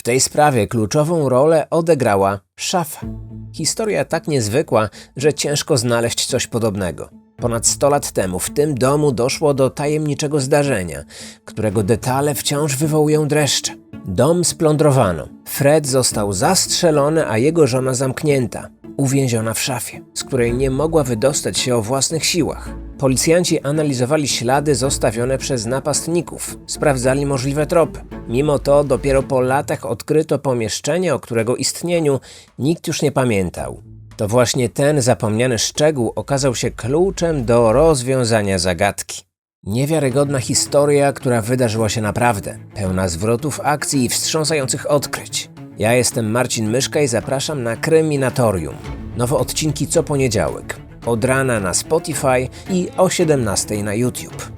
W tej sprawie kluczową rolę odegrała szafa. Historia tak niezwykła, że ciężko znaleźć coś podobnego. Ponad 100 lat temu w tym domu doszło do tajemniczego zdarzenia, którego detale wciąż wywołują dreszcze. Dom splądrowano. Fred został zastrzelony, a jego żona zamknięta, uwięziona w szafie, z której nie mogła wydostać się o własnych siłach. Policjanci analizowali ślady zostawione przez napastników, sprawdzali możliwe tropy. Mimo to dopiero po latach odkryto pomieszczenie, o którego istnieniu nikt już nie pamiętał. To właśnie ten zapomniany szczegół okazał się kluczem do rozwiązania zagadki. Niewiarygodna historia, która wydarzyła się naprawdę, pełna zwrotów akcji i wstrząsających odkryć. Ja jestem Marcin Myszka i zapraszam na Kryminatorium. Nowe odcinki co poniedziałek. Od rana na Spotify i o 17 na YouTube.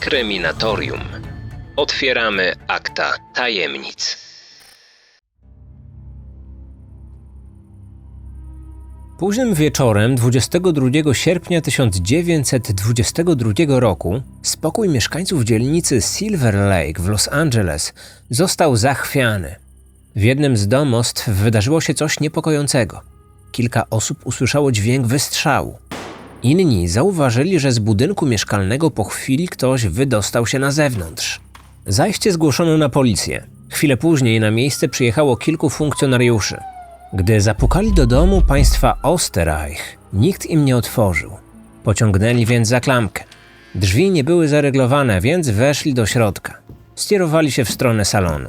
Kryminatorium. Otwieramy akta tajemnic. Późnym wieczorem 22 sierpnia 1922 roku spokój mieszkańców dzielnicy Silver Lake w Los Angeles został zachwiany. W jednym z domostw wydarzyło się coś niepokojącego. Kilka osób usłyszało dźwięk wystrzału. Inni zauważyli, że z budynku mieszkalnego po chwili ktoś wydostał się na zewnątrz. Zajście zgłoszono na policję. Chwilę później na miejsce przyjechało kilku funkcjonariuszy. Gdy zapukali do domu państwa Osterreich, nikt im nie otworzył. Pociągnęli więc za klamkę. Drzwi nie były zareglowane, więc weszli do środka. Skierowali się w stronę salonu.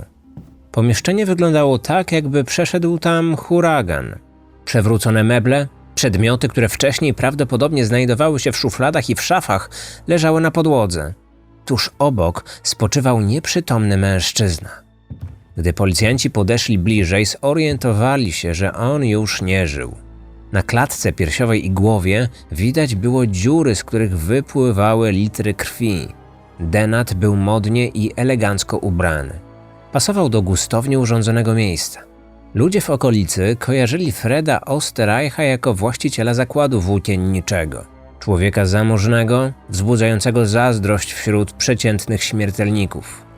Pomieszczenie wyglądało tak, jakby przeszedł tam huragan. Przewrócone meble, przedmioty, które wcześniej prawdopodobnie znajdowały się w szufladach i w szafach, leżały na podłodze. Tuż obok spoczywał nieprzytomny mężczyzna. Gdy policjanci podeszli bliżej, zorientowali się, że on już nie żył. Na klatce piersiowej i głowie widać było dziury, z których wypływały litry krwi. Denat był modnie i elegancko ubrany. Pasował do gustownie urządzonego miejsca. Ludzie w okolicy kojarzyli Freda Osterreicha jako właściciela zakładu włókienniczego. Człowieka zamożnego, wzbudzającego zazdrość wśród przeciętnych śmiertelników.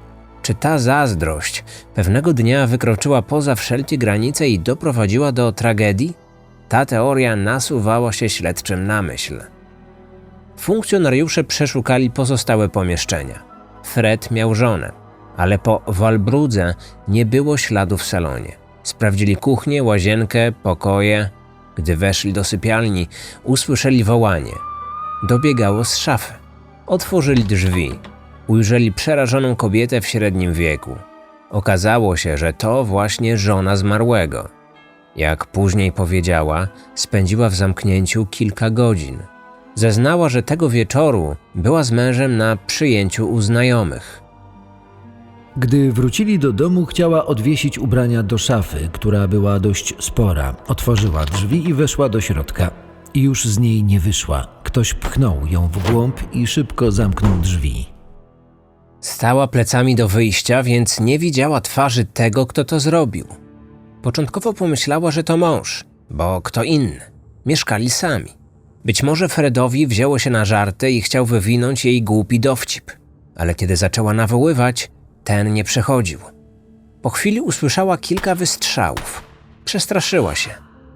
Czy ta zazdrość pewnego dnia wykroczyła poza wszelkie granice i doprowadziła do tragedii? Ta teoria nasuwała się śledczym na myśl. Funkcjonariusze przeszukali pozostałe pomieszczenia. Fred miał żonę, ale po Walbrudze nie było śladu w salonie. Sprawdzili kuchnię, łazienkę, pokoje. Gdy weszli do sypialni, usłyszeli wołanie. Dobiegało z szafy. Otworzyli drzwi ujrzeli przerażoną kobietę w średnim wieku. Okazało się, że to właśnie żona zmarłego. Jak później powiedziała, spędziła w zamknięciu kilka godzin. Zeznała, że tego wieczoru była z mężem na przyjęciu u znajomych. Gdy wrócili do domu, chciała odwiesić ubrania do szafy, która była dość spora. Otworzyła drzwi i weszła do środka. I już z niej nie wyszła. Ktoś pchnął ją w głąb i szybko zamknął drzwi. Stała plecami do wyjścia, więc nie widziała twarzy tego, kto to zrobił. Początkowo pomyślała, że to mąż, bo kto inny. Mieszkali sami. Być może Fredowi wzięło się na żarty i chciał wywinąć jej głupi dowcip, ale kiedy zaczęła nawoływać, ten nie przechodził. Po chwili usłyszała kilka wystrzałów. Przestraszyła się.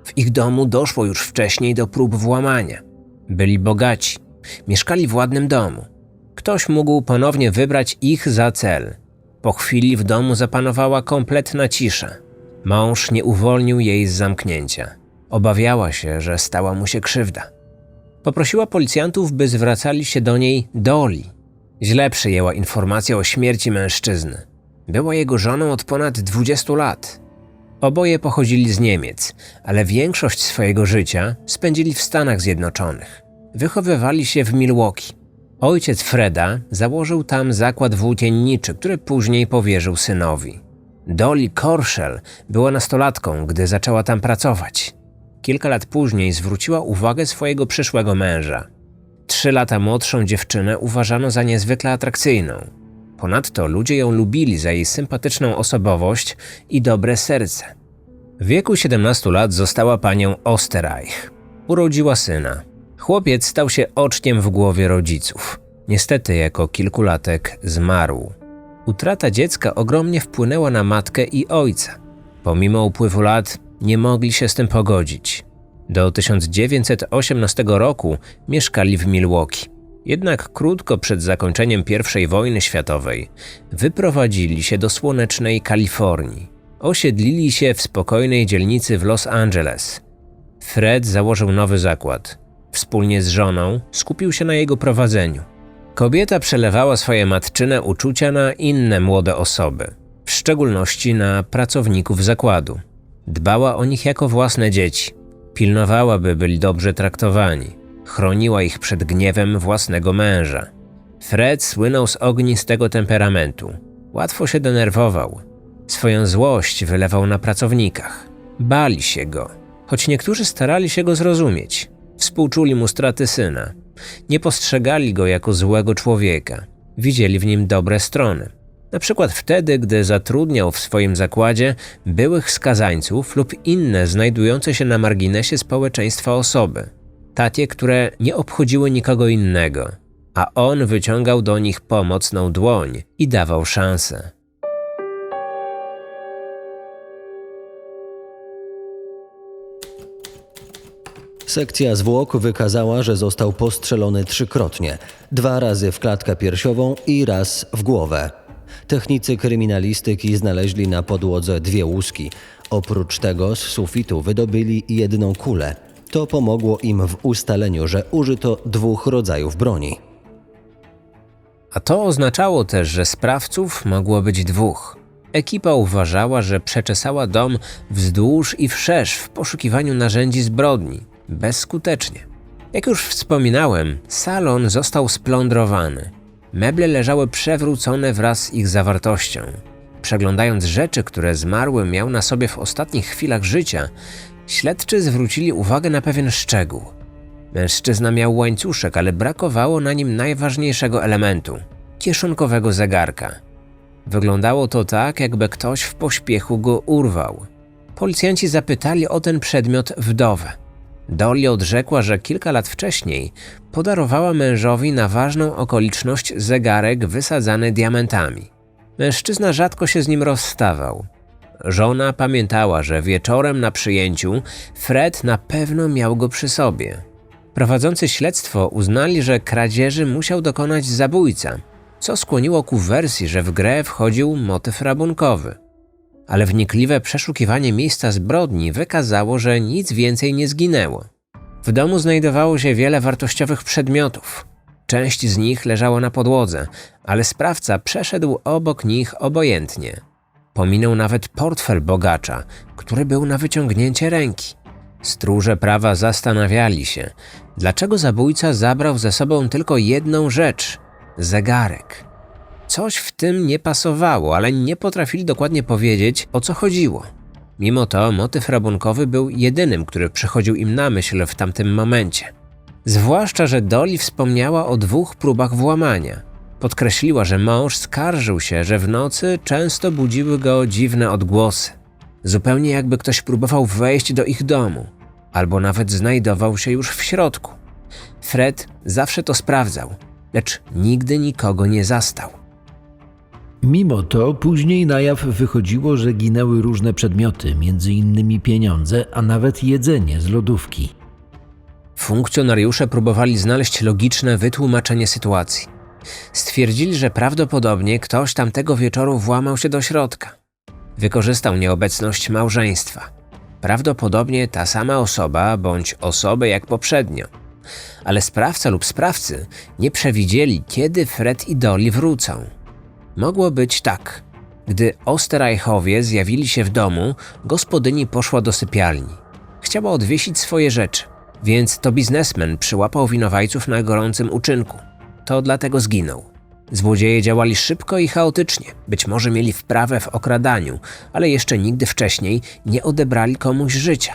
W ich domu doszło już wcześniej do prób włamania. Byli bogaci, mieszkali w ładnym domu. Ktoś mógł ponownie wybrać ich za cel. Po chwili w domu zapanowała kompletna cisza. Mąż nie uwolnił jej z zamknięcia. Obawiała się, że stała mu się krzywda. Poprosiła policjantów, by zwracali się do niej Doli. Źle przyjęła informację o śmierci mężczyzny. Była jego żoną od ponad 20 lat. Oboje pochodzili z Niemiec, ale większość swojego życia spędzili w Stanach Zjednoczonych. Wychowywali się w Milwaukee. Ojciec Freda założył tam zakład włókienniczy, który później powierzył synowi. Dolly Korszell była nastolatką, gdy zaczęła tam pracować. Kilka lat później zwróciła uwagę swojego przyszłego męża. Trzy lata młodszą dziewczynę uważano za niezwykle atrakcyjną. Ponadto ludzie ją lubili za jej sympatyczną osobowość i dobre serce. W wieku 17 lat została panią Osterreich. Urodziła syna. Chłopiec stał się oczkiem w głowie rodziców. Niestety, jako kilkulatek zmarł. Utrata dziecka ogromnie wpłynęła na matkę i ojca. Pomimo upływu lat nie mogli się z tym pogodzić. Do 1918 roku mieszkali w Milwaukee. Jednak krótko przed zakończeniem I wojny światowej wyprowadzili się do słonecznej Kalifornii. Osiedlili się w spokojnej dzielnicy w Los Angeles. Fred założył nowy zakład. Wspólnie z żoną skupił się na jego prowadzeniu. Kobieta przelewała swoje matczyne uczucia na inne młode osoby, w szczególności na pracowników zakładu. Dbała o nich jako własne dzieci. Pilnowała, by byli dobrze traktowani. Chroniła ich przed gniewem własnego męża. Fred słynął z ognistego temperamentu. Łatwo się denerwował. Swoją złość wylewał na pracownikach. Bali się go, choć niektórzy starali się go zrozumieć. Współczuli mu straty syna. Nie postrzegali go jako złego człowieka. Widzieli w nim dobre strony. Na przykład wtedy, gdy zatrudniał w swoim zakładzie byłych skazańców lub inne znajdujące się na marginesie społeczeństwa osoby. Takie, które nie obchodziły nikogo innego, a on wyciągał do nich pomocną dłoń i dawał szansę. Sekcja zwłok wykazała, że został postrzelony trzykrotnie: dwa razy w klatkę piersiową i raz w głowę. Technicy kryminalistyki znaleźli na podłodze dwie łuski. Oprócz tego z sufitu wydobyli jedną kulę. To pomogło im w ustaleniu, że użyto dwóch rodzajów broni. A to oznaczało też, że sprawców mogło być dwóch. Ekipa uważała, że przeczesała dom wzdłuż i wszerz w poszukiwaniu narzędzi zbrodni, bezskutecznie. Jak już wspominałem, salon został splądrowany. Meble leżały przewrócone wraz z ich zawartością. Przeglądając rzeczy, które zmarły miał na sobie w ostatnich chwilach życia, śledczy zwrócili uwagę na pewien szczegół. Mężczyzna miał łańcuszek, ale brakowało na nim najważniejszego elementu kieszonkowego zegarka. Wyglądało to tak, jakby ktoś w pośpiechu go urwał. Policjanci zapytali o ten przedmiot wdowę. Dolly odrzekła, że kilka lat wcześniej podarowała mężowi na ważną okoliczność zegarek wysadzany diamentami. Mężczyzna rzadko się z nim rozstawał. Żona pamiętała, że wieczorem na przyjęciu Fred na pewno miał go przy sobie. Prowadzący śledztwo uznali, że kradzieży musiał dokonać zabójca, co skłoniło ku wersji, że w grę wchodził motyw rabunkowy. Ale wnikliwe przeszukiwanie miejsca zbrodni wykazało, że nic więcej nie zginęło. W domu znajdowało się wiele wartościowych przedmiotów. Część z nich leżała na podłodze, ale sprawca przeszedł obok nich obojętnie. Pominął nawet portfel bogacza, który był na wyciągnięcie ręki. Stróże prawa zastanawiali się, dlaczego zabójca zabrał ze sobą tylko jedną rzecz zegarek. Coś w tym nie pasowało, ale nie potrafili dokładnie powiedzieć, o co chodziło. Mimo to motyw rabunkowy był jedynym, który przychodził im na myśl w tamtym momencie. Zwłaszcza, że Dolly wspomniała o dwóch próbach włamania. Podkreśliła, że mąż skarżył się, że w nocy często budziły go dziwne odgłosy. Zupełnie jakby ktoś próbował wejść do ich domu, albo nawet znajdował się już w środku. Fred zawsze to sprawdzał, lecz nigdy nikogo nie zastał. Mimo to później na jaw wychodziło, że ginęły różne przedmioty, między innymi pieniądze, a nawet jedzenie z lodówki. Funkcjonariusze próbowali znaleźć logiczne wytłumaczenie sytuacji. Stwierdzili, że prawdopodobnie ktoś tamtego wieczoru włamał się do środka. Wykorzystał nieobecność małżeństwa. Prawdopodobnie ta sama osoba bądź osoby jak poprzednio. Ale sprawca lub sprawcy nie przewidzieli, kiedy Fred i Dolly wrócą. Mogło być tak. Gdy Osterreichowie zjawili się w domu, gospodyni poszła do sypialni. Chciała odwiesić swoje rzeczy, więc to biznesmen przyłapał winowajców na gorącym uczynku. To dlatego zginął. Złodzieje działali szybko i chaotycznie. Być może mieli wprawę w okradaniu, ale jeszcze nigdy wcześniej nie odebrali komuś życia.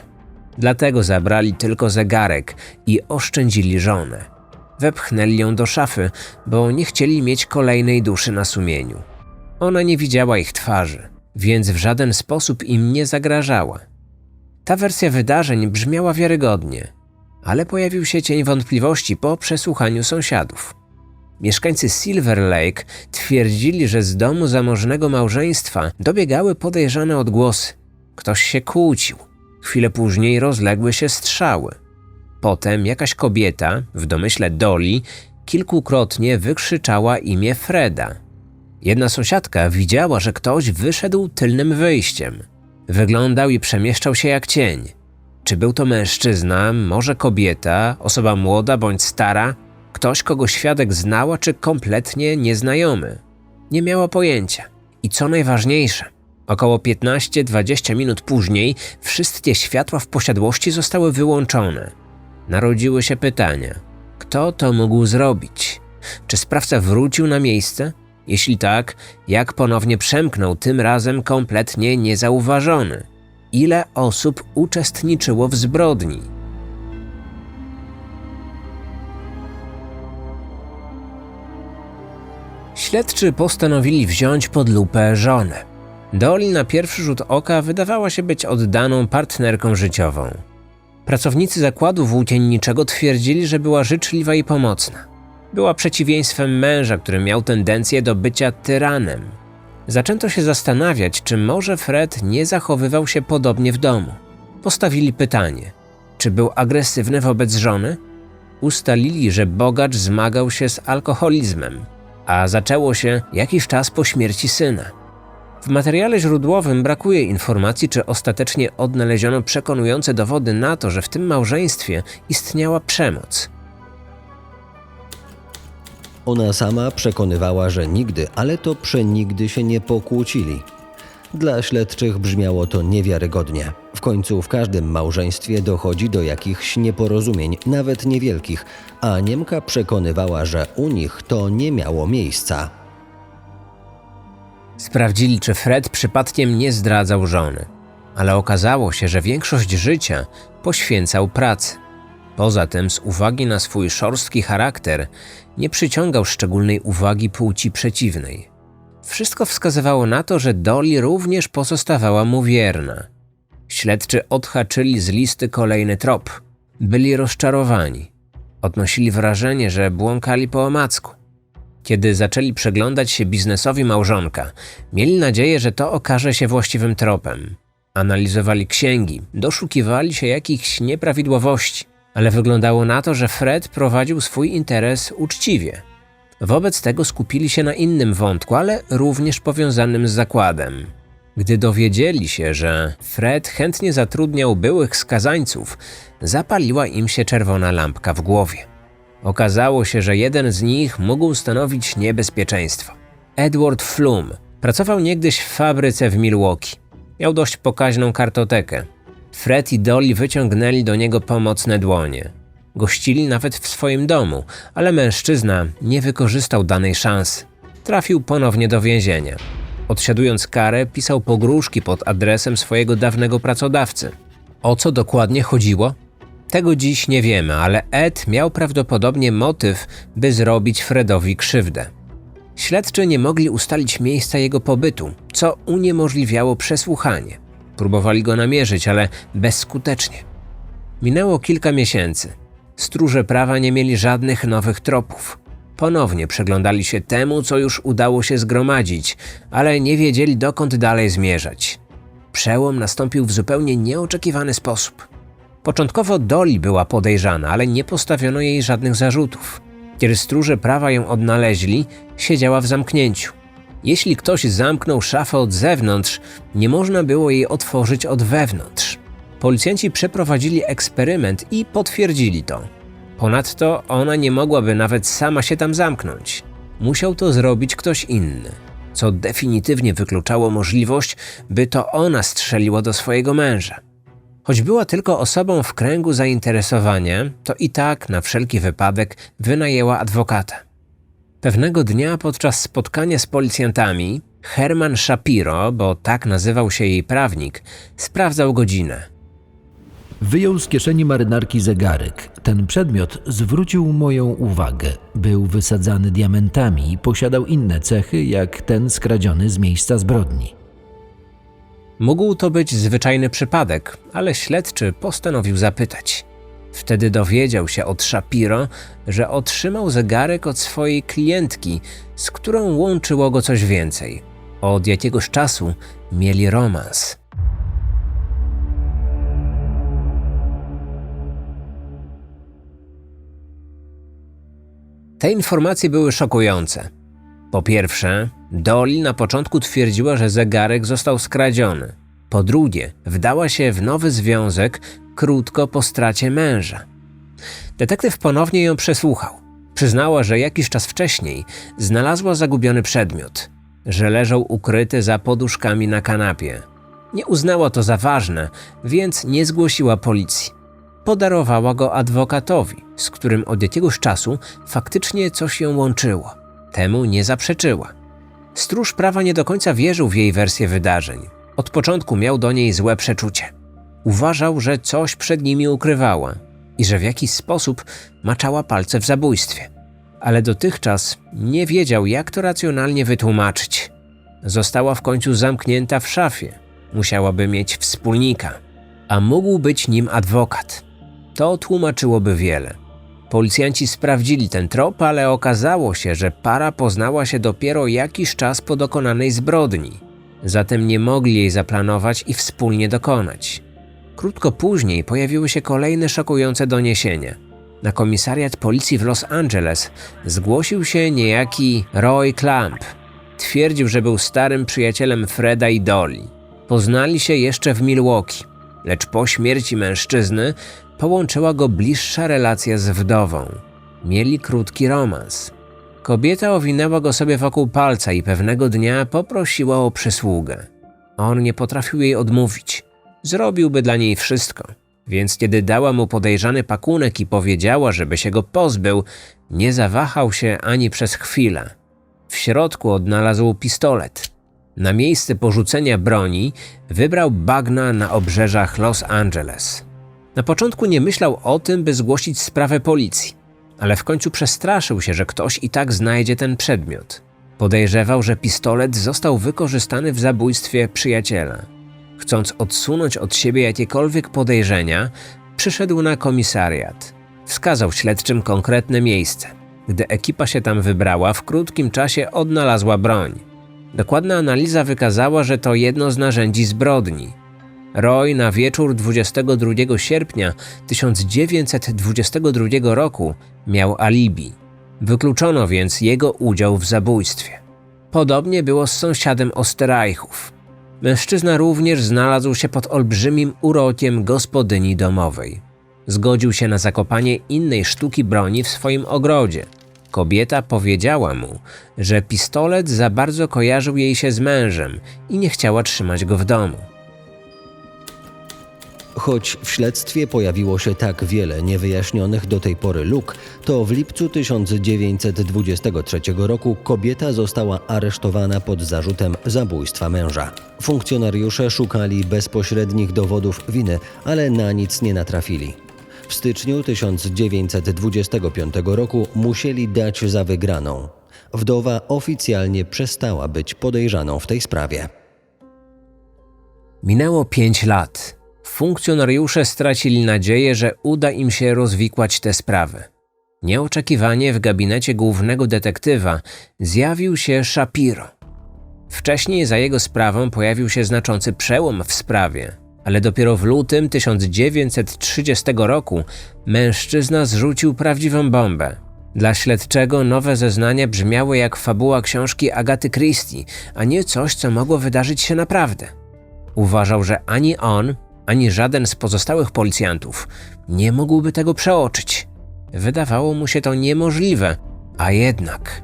Dlatego zabrali tylko zegarek i oszczędzili żonę. Wepchnęli ją do szafy, bo nie chcieli mieć kolejnej duszy na sumieniu. Ona nie widziała ich twarzy, więc w żaden sposób im nie zagrażała. Ta wersja wydarzeń brzmiała wiarygodnie, ale pojawił się cień wątpliwości po przesłuchaniu sąsiadów. Mieszkańcy Silver Lake twierdzili, że z domu zamożnego małżeństwa dobiegały podejrzane odgłosy. Ktoś się kłócił. Chwilę później rozległy się strzały. Potem jakaś kobieta, w domyśle Dolly, kilkukrotnie wykrzyczała imię Freda. Jedna sąsiadka widziała, że ktoś wyszedł tylnym wyjściem. Wyglądał i przemieszczał się jak cień. Czy był to mężczyzna, może kobieta, osoba młoda bądź stara, ktoś, kogo świadek znała, czy kompletnie nieznajomy? Nie miała pojęcia. I co najważniejsze, około 15-20 minut później wszystkie światła w posiadłości zostały wyłączone. Narodziły się pytania: kto to mógł zrobić? Czy sprawca wrócił na miejsce? Jeśli tak, jak ponownie przemknął tym razem kompletnie niezauważony? Ile osób uczestniczyło w zbrodni? Śledczy postanowili wziąć pod lupę żonę. Dolly na pierwszy rzut oka wydawała się być oddaną partnerką życiową. Pracownicy zakładu włókienniczego twierdzili, że była życzliwa i pomocna. Była przeciwieństwem męża, który miał tendencję do bycia tyranem. Zaczęto się zastanawiać, czy może Fred nie zachowywał się podobnie w domu. Postawili pytanie: czy był agresywny wobec żony? Ustalili, że bogacz zmagał się z alkoholizmem, a zaczęło się jakiś czas po śmierci syna. W materiale źródłowym brakuje informacji, czy ostatecznie odnaleziono przekonujące dowody na to, że w tym małżeństwie istniała przemoc. Ona sama przekonywała, że nigdy, ale to przenigdy się nie pokłócili. Dla śledczych brzmiało to niewiarygodnie. W końcu w każdym małżeństwie dochodzi do jakichś nieporozumień, nawet niewielkich, a Niemka przekonywała, że u nich to nie miało miejsca. Sprawdzili, czy Fred przypadkiem nie zdradzał żony, ale okazało się, że większość życia poświęcał pracy. Poza tym, z uwagi na swój szorstki charakter, nie przyciągał szczególnej uwagi płci przeciwnej. Wszystko wskazywało na to, że Dolly również pozostawała mu wierna. Śledczy odhaczyli z listy kolejny trop. Byli rozczarowani. Odnosili wrażenie, że błąkali po omacku. Kiedy zaczęli przeglądać się biznesowi małżonka, mieli nadzieję, że to okaże się właściwym tropem. Analizowali księgi, doszukiwali się jakichś nieprawidłowości, ale wyglądało na to, że Fred prowadził swój interes uczciwie. Wobec tego skupili się na innym wątku, ale również powiązanym z zakładem. Gdy dowiedzieli się, że Fred chętnie zatrudniał byłych skazańców, zapaliła im się czerwona lampka w głowie. Okazało się, że jeden z nich mógł stanowić niebezpieczeństwo. Edward Flum pracował niegdyś w fabryce w Milwaukee. Miał dość pokaźną kartotekę. Fred i Dolly wyciągnęli do niego pomocne dłonie. Gościli nawet w swoim domu, ale mężczyzna nie wykorzystał danej szansy. Trafił ponownie do więzienia. Odsiadując karę, pisał pogróżki pod adresem swojego dawnego pracodawcy. O co dokładnie chodziło? Tego dziś nie wiemy, ale Ed miał prawdopodobnie motyw, by zrobić Fredowi krzywdę. Śledczy nie mogli ustalić miejsca jego pobytu, co uniemożliwiało przesłuchanie. Próbowali go namierzyć, ale bezskutecznie. Minęło kilka miesięcy. Stróże prawa nie mieli żadnych nowych tropów. Ponownie przyglądali się temu, co już udało się zgromadzić, ale nie wiedzieli dokąd dalej zmierzać. Przełom nastąpił w zupełnie nieoczekiwany sposób. Początkowo Dolly była podejrzana, ale nie postawiono jej żadnych zarzutów. Kiedy stróże prawa ją odnaleźli, siedziała w zamknięciu. Jeśli ktoś zamknął szafę od zewnątrz, nie można było jej otworzyć od wewnątrz. Policjanci przeprowadzili eksperyment i potwierdzili to. Ponadto ona nie mogłaby nawet sama się tam zamknąć. Musiał to zrobić ktoś inny, co definitywnie wykluczało możliwość, by to ona strzeliła do swojego męża. Choć była tylko osobą w kręgu zainteresowania, to i tak na wszelki wypadek wynajęła adwokata. Pewnego dnia podczas spotkania z policjantami, Herman Shapiro, bo tak nazywał się jej prawnik, sprawdzał godzinę. Wyjął z kieszeni marynarki zegarek. Ten przedmiot zwrócił moją uwagę. Był wysadzany diamentami i posiadał inne cechy, jak ten skradziony z miejsca zbrodni. Mógł to być zwyczajny przypadek, ale śledczy postanowił zapytać. Wtedy dowiedział się od Shapiro, że otrzymał zegarek od swojej klientki, z którą łączyło go coś więcej. Od jakiegoś czasu mieli romans. Te informacje były szokujące. Po pierwsze, Dolly na początku twierdziła, że zegarek został skradziony. Po drugie, wdała się w nowy związek krótko po stracie męża. Detektyw ponownie ją przesłuchał. Przyznała, że jakiś czas wcześniej znalazła zagubiony przedmiot, że leżał ukryty za poduszkami na kanapie. Nie uznała to za ważne, więc nie zgłosiła policji. Podarowała go adwokatowi, z którym od jakiegoś czasu faktycznie coś ją łączyło. Temu nie zaprzeczyła. Stróż prawa nie do końca wierzył w jej wersję wydarzeń. Od początku miał do niej złe przeczucie. Uważał, że coś przed nimi ukrywała i że w jakiś sposób maczała palce w zabójstwie. Ale dotychczas nie wiedział, jak to racjonalnie wytłumaczyć. Została w końcu zamknięta w szafie. Musiałaby mieć wspólnika, a mógł być nim adwokat. To tłumaczyłoby wiele. Policjanci sprawdzili ten trop, ale okazało się, że para poznała się dopiero jakiś czas po dokonanej zbrodni. Zatem nie mogli jej zaplanować i wspólnie dokonać. Krótko później pojawiły się kolejne szokujące doniesienia. Na komisariat policji w Los Angeles zgłosił się niejaki Roy Clamp. Twierdził, że był starym przyjacielem Freda i Dolly. Poznali się jeszcze w Milwaukee, lecz po śmierci mężczyzny połączyła go bliższa relacja z wdową. Mieli krótki romans. Kobieta owinęła go sobie wokół palca i pewnego dnia poprosiła o przysługę. On nie potrafił jej odmówić. Zrobiłby dla niej wszystko. Więc kiedy dała mu podejrzany pakunek i powiedziała, żeby się go pozbył, nie zawahał się ani przez chwilę. W środku odnalazł pistolet. Na miejsce porzucenia broni wybrał bagna na obrzeżach Los Angeles. Na początku nie myślał o tym, by zgłosić sprawę policji, ale w końcu przestraszył się, że ktoś i tak znajdzie ten przedmiot. Podejrzewał, że pistolet został wykorzystany w zabójstwie przyjaciela. Chcąc odsunąć od siebie jakiekolwiek podejrzenia, przyszedł na komisariat. Wskazał śledczym konkretne miejsce. Gdy ekipa się tam wybrała, w krótkim czasie odnalazła broń. Dokładna analiza wykazała, że to jedno z narzędzi zbrodni. Roy na wieczór 22 sierpnia 1922 roku miał alibi. Wykluczono więc jego udział w zabójstwie. Podobnie było z sąsiadem Osterreichów. Mężczyzna również znalazł się pod olbrzymim urokiem gospodyni domowej. Zgodził się na zakopanie innej sztuki broni w swoim ogrodzie. Kobieta powiedziała mu, że pistolet za bardzo kojarzył jej się z mężem i nie chciała trzymać go w domu. Choć w śledztwie pojawiło się tak wiele niewyjaśnionych do tej pory luk, to w lipcu 1923 roku kobieta została aresztowana pod zarzutem zabójstwa męża. Funkcjonariusze szukali bezpośrednich dowodów winy, ale na nic nie natrafili. W styczniu 1925 roku musieli dać za wygraną. Wdowa oficjalnie przestała być podejrzaną w tej sprawie. Minęło pięć lat. Funkcjonariusze stracili nadzieję, że uda im się rozwikłać tę sprawę. Nieoczekiwanie w gabinecie głównego detektywa zjawił się Shapiro. Wcześniej za jego sprawą pojawił się znaczący przełom w sprawie, ale dopiero w lutym 1930 roku mężczyzna zrzucił prawdziwą bombę. Dla śledczego nowe zeznania brzmiały jak fabuła książki Agaty Christie, a nie coś, co mogło wydarzyć się naprawdę. Uważał, że ani on, ani żaden z pozostałych policjantów nie mógłby tego przeoczyć. Wydawało mu się to niemożliwe, a jednak.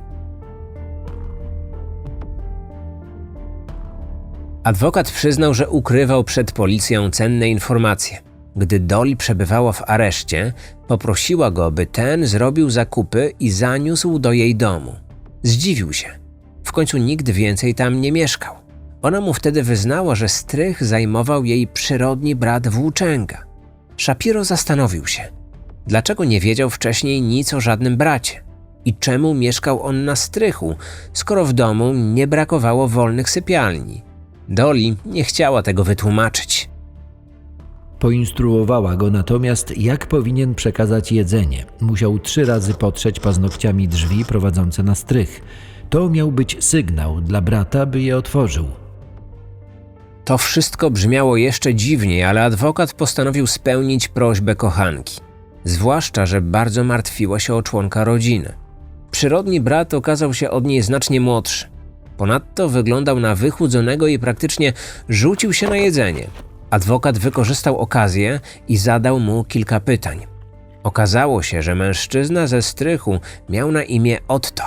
Adwokat przyznał, że ukrywał przed policją cenne informacje. Gdy Dolly przebywała w areszcie, poprosiła go, by ten zrobił zakupy i zaniósł do jej domu. Zdziwił się. W końcu nikt więcej tam nie mieszkał. Ona mu wtedy wyznała, że strych zajmował jej przyrodni brat włóczęga. Shapiro zastanowił się, dlaczego nie wiedział wcześniej nic o żadnym bracie i czemu mieszkał on na strychu, skoro w domu nie brakowało wolnych sypialni. Dolly nie chciała tego wytłumaczyć. Poinstruowała go natomiast, jak powinien przekazać jedzenie. Musiał trzy razy potrzeć paznokciami drzwi prowadzące na strych. To miał być sygnał dla brata, by je otworzył. To wszystko brzmiało jeszcze dziwniej, ale adwokat postanowił spełnić prośbę kochanki. Zwłaszcza, że bardzo martwiła się o członka rodziny. Przyrodni brat okazał się od niej znacznie młodszy. Ponadto wyglądał na wychudzonego i praktycznie rzucił się na jedzenie. Adwokat wykorzystał okazję i zadał mu kilka pytań. Okazało się, że mężczyzna ze strychu miał na imię Otto.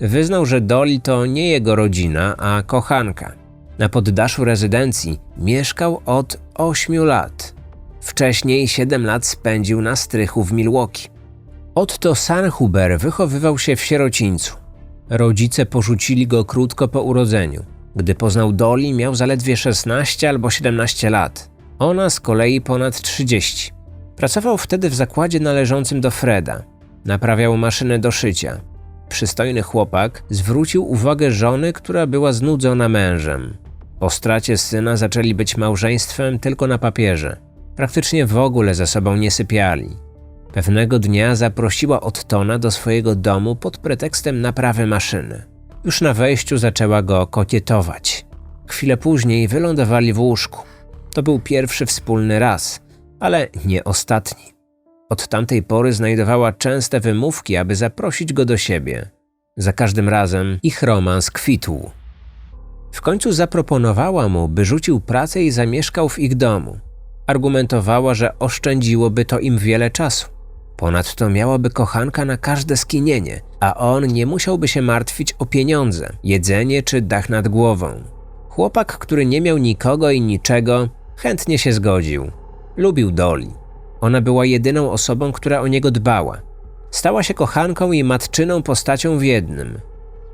Wyznał, że Dolly to nie jego rodzina, a kochanka. Na poddaszu rezydencji mieszkał od 8 lat. Wcześniej 7 lat spędził na strychu w Milwaukee. Otto Sanhuber wychowywał się w sierocińcu. Rodzice porzucili go krótko po urodzeniu. Gdy poznał Dolly, miał zaledwie 16 albo 17 lat. Ona z kolei ponad 30. Pracował wtedy w zakładzie należącym do Freda. Naprawiał maszynę do szycia. Przystojny chłopak zwrócił uwagę żony, która była znudzona mężem. Po stracie syna zaczęli być małżeństwem tylko na papierze. Praktycznie w ogóle ze sobą nie sypiali. Pewnego dnia zaprosiła Ottona do swojego domu pod pretekstem naprawy maszyny. Już na wejściu zaczęła go kokietować. Chwilę później wylądowali w łóżku. To był pierwszy wspólny raz, ale nie ostatni. Od tamtej pory znajdowała częste wymówki, aby zaprosić go do siebie. Za każdym razem ich romans kwitł. W końcu zaproponowała mu, by rzucił pracę i zamieszkał w ich domu. Argumentowała, że oszczędziłoby to im wiele czasu. Ponadto miałaby kochanka na każde skinienie, a on nie musiałby się martwić o pieniądze, jedzenie czy dach nad głową. Chłopak, który nie miał nikogo i niczego, chętnie się zgodził. Lubił Dolly. Ona była jedyną osobą, która o niego dbała. Stała się kochanką i matczyną postacią w jednym.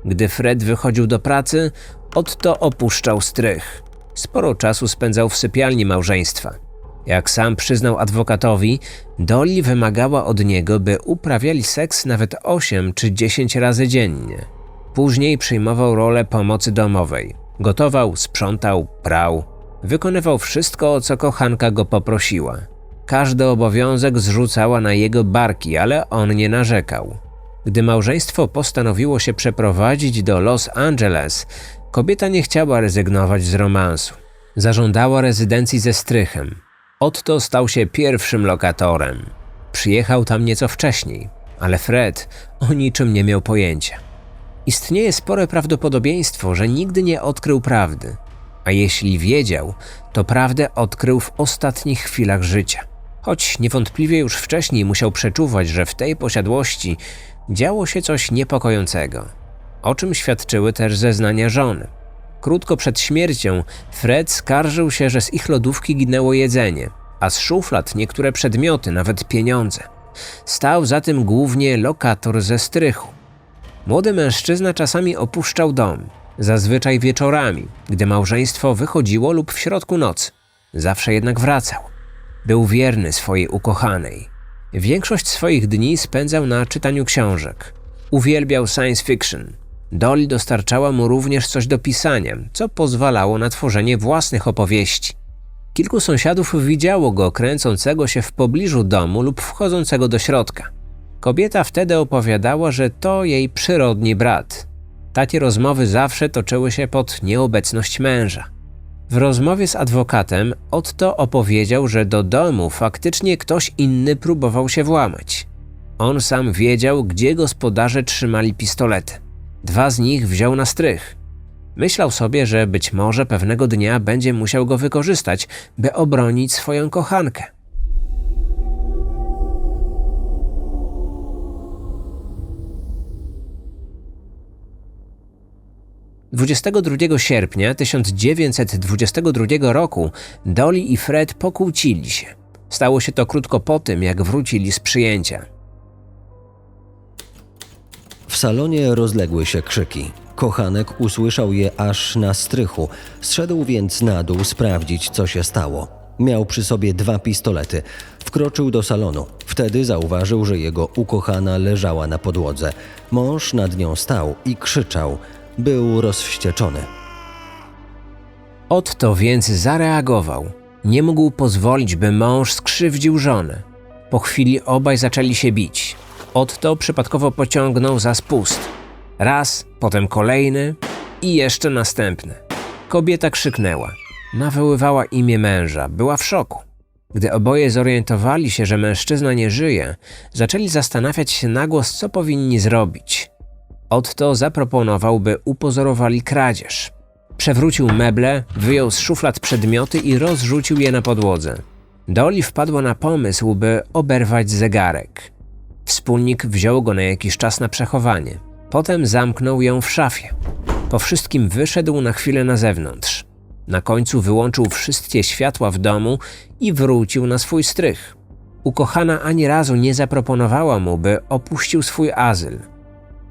Gdy Fred wychodził do pracy, Otto opuszczał strych. Sporo czasu spędzał w sypialni małżeństwa. Jak sam przyznał adwokatowi, Dolly wymagała od niego, by uprawiali seks nawet 8 czy 10 razy dziennie. Później przyjmował rolę pomocy domowej. Gotował, sprzątał, prał. Wykonywał wszystko, o co kochanka go poprosiła. Każdy obowiązek zrzucała na jego barki, ale on nie narzekał. Gdy małżeństwo postanowiło się przeprowadzić do Los Angeles, kobieta nie chciała rezygnować z romansu. Zażądała rezydencji ze strychem. Otto stał się pierwszym lokatorem. Przyjechał tam nieco wcześniej, ale Fred o niczym nie miał pojęcia. Istnieje spore prawdopodobieństwo, że nigdy nie odkrył prawdy, a jeśli wiedział, to prawdę odkrył w ostatnich chwilach życia. Choć niewątpliwie już wcześniej musiał przeczuwać, że w tej posiadłości działo się coś niepokojącego, o czym świadczyły też zeznania żony. Krótko przed śmiercią Fred skarżył się, że z ich lodówki ginęło jedzenie, a z szuflad niektóre przedmioty, nawet pieniądze. Stał za tym głównie lokator ze strychu. Młody mężczyzna czasami opuszczał dom, zazwyczaj wieczorami, gdy małżeństwo wychodziło lub w środku nocy. Zawsze jednak wracał. Był wierny swojej ukochanej. Większość swoich dni spędzał na czytaniu książek. Uwielbiał science fiction. Dolly dostarczała mu również coś do pisania, co pozwalało na tworzenie własnych opowieści. Kilku sąsiadów widziało go kręcącego się w pobliżu domu lub wchodzącego do środka. Kobieta wtedy opowiadała, że to jej przyrodni brat. Takie rozmowy zawsze toczyły się pod nieobecność męża. W rozmowie z adwokatem Otto opowiedział, że do domu faktycznie ktoś inny próbował się włamać. On sam wiedział, gdzie gospodarze trzymali pistolety. Dwa z nich wziął na strych. Myślał sobie, że być może pewnego dnia będzie musiał go wykorzystać, by obronić swoją kochankę. Dwudziestego 22 sierpnia 1922 roku Dolly i Fred pokłócili się. Stało się to krótko po tym, jak wrócili z przyjęcia. W salonie rozległy się krzyki. Kochanek usłyszał je aż na strychu. Zszedł więc na dół sprawdzić, co się stało. Miał przy sobie dwa pistolety. Wkroczył do salonu. Wtedy zauważył, że jego ukochana leżała na podłodze. Mąż nad nią stał i krzyczał. Był rozwścieczony. Otto więc zareagował. Nie mógł pozwolić, by mąż skrzywdził żonę. Po chwili obaj zaczęli się bić. Otto przypadkowo pociągnął za spust. Raz, potem kolejny i jeszcze następny. Kobieta krzyknęła. Nawoływała imię męża, była w szoku. Gdy oboje zorientowali się, że mężczyzna nie żyje, zaczęli zastanawiać się na głos, co powinni zrobić. Otto zaproponował, by upozorowali kradzież. Przewrócił meble, wyjął z szuflad przedmioty i rozrzucił je na podłodze. Dolly wpadła na pomysł, by oberwać zegarek. Wspólnik wziął go na jakiś czas na przechowanie. Potem zamknął ją w szafie. Po wszystkim wyszedł na chwilę na zewnątrz. Na końcu wyłączył wszystkie światła w domu i wrócił na swój strych. Ukochana ani razu nie zaproponowała mu, by opuścił swój azyl.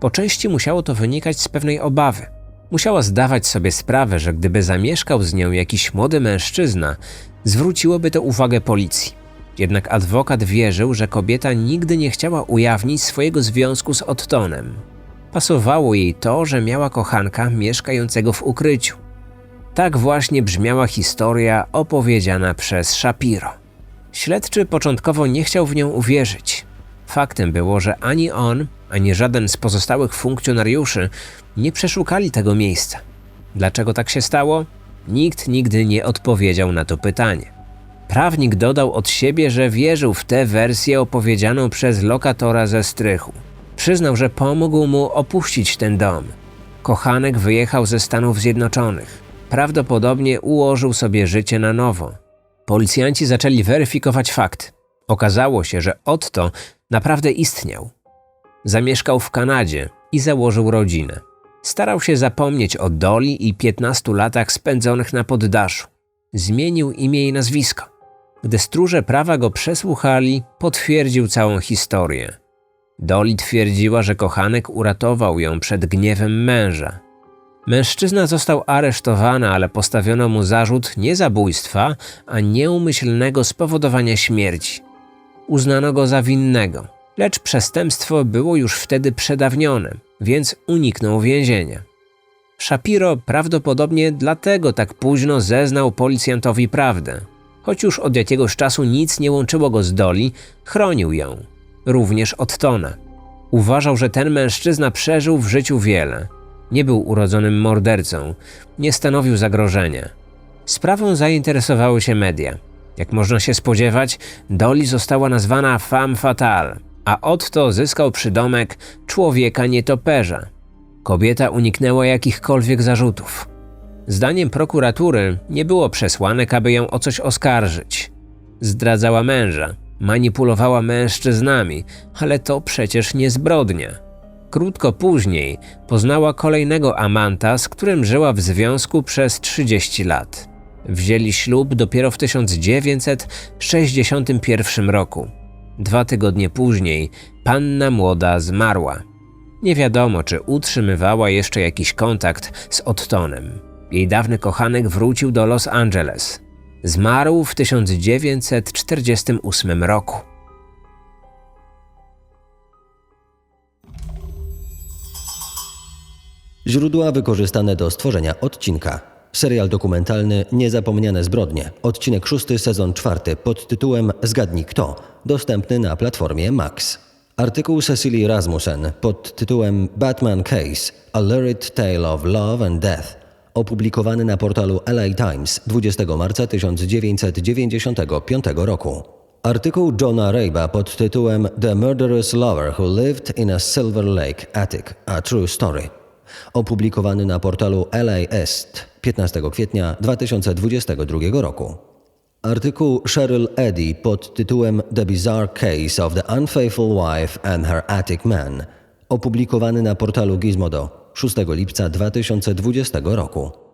Po części musiało to wynikać z pewnej obawy. Musiała zdawać sobie sprawę, że gdyby zamieszkał z nią jakiś młody mężczyzna, zwróciłoby to uwagę policji. Jednak adwokat wierzył, że kobieta nigdy nie chciała ujawnić swojego związku z Ottonem. Pasowało jej to, że miała kochanka mieszkającego w ukryciu. Tak właśnie brzmiała historia opowiedziana przez Shapiro. Śledczy początkowo nie chciał w nią uwierzyć. Faktem było, że ani on, ani żaden z pozostałych funkcjonariuszy nie przeszukali tego miejsca. Dlaczego tak się stało? Nikt nigdy nie odpowiedział na to pytanie. Prawnik dodał od siebie, że wierzył w tę wersję opowiedzianą przez lokatora ze strychu. Przyznał, że pomógł mu opuścić ten dom. Kochanek wyjechał ze Stanów Zjednoczonych. Prawdopodobnie ułożył sobie życie na nowo. Policjanci zaczęli weryfikować fakt. Okazało się, że Otto naprawdę istniał. Zamieszkał w Kanadzie i założył rodzinę. Starał się zapomnieć o Doli i 15 latach spędzonych na poddaszu. Zmienił imię i nazwisko. Gdy stróże prawa go przesłuchali, potwierdził całą historię. Doli twierdziła, że kochanek uratował ją przed gniewem męża. Mężczyzna został aresztowany, ale postawiono mu zarzut nie zabójstwa, a nieumyślnego spowodowania śmierci. Uznano go za winnego, lecz przestępstwo było już wtedy przedawnione, więc uniknął więzienia. Shapiro prawdopodobnie dlatego tak późno zeznał policjantowi prawdę. Choć już od jakiegoś czasu nic nie łączyło go z Doli, chronił ją, również od Tona. Uważał, że ten mężczyzna przeżył w życiu wiele. Nie był urodzonym mordercą, nie stanowił zagrożenia. Sprawą zainteresowały się media. Jak można się spodziewać, Dolly została nazwana femme fatale, a Otto zyskał przydomek człowieka nietoperza. Kobieta uniknęła jakichkolwiek zarzutów. Zdaniem prokuratury nie było przesłanek, aby ją o coś oskarżyć. Zdradzała męża, manipulowała mężczyznami, ale to przecież nie zbrodnia. Krótko później poznała kolejnego amanta, z którym żyła w związku przez 30 lat. Wzięli ślub dopiero w 1961 roku. Dwa tygodnie później panna młoda zmarła. Nie wiadomo, czy utrzymywała jeszcze jakiś kontakt z Ottonem. Jej dawny kochanek wrócił do Los Angeles. Zmarł w 1948 roku. Źródła wykorzystane do stworzenia odcinka. Serial dokumentalny Niezapomniane zbrodnie. Odcinek szósty, sezon czwarty pod tytułem Zgadnij kto. Dostępny na platformie Max. Artykuł Cecily Rasmussen pod tytułem Batman Case – A Lurid Tale of Love and Death opublikowany na portalu LA Times 20 marca 1995 roku. Artykuł Johna Rayba pod tytułem The Murderous Lover Who Lived in a Silver Lake Attic – A True Story opublikowany na portalu LA Est 15 kwietnia 2022 roku. Artykuł Cheryl Eddy pod tytułem The Bizarre Case of the Unfaithful Wife and Her Attic Man opublikowany na portalu Gizmodo 6 lipca 2020 roku.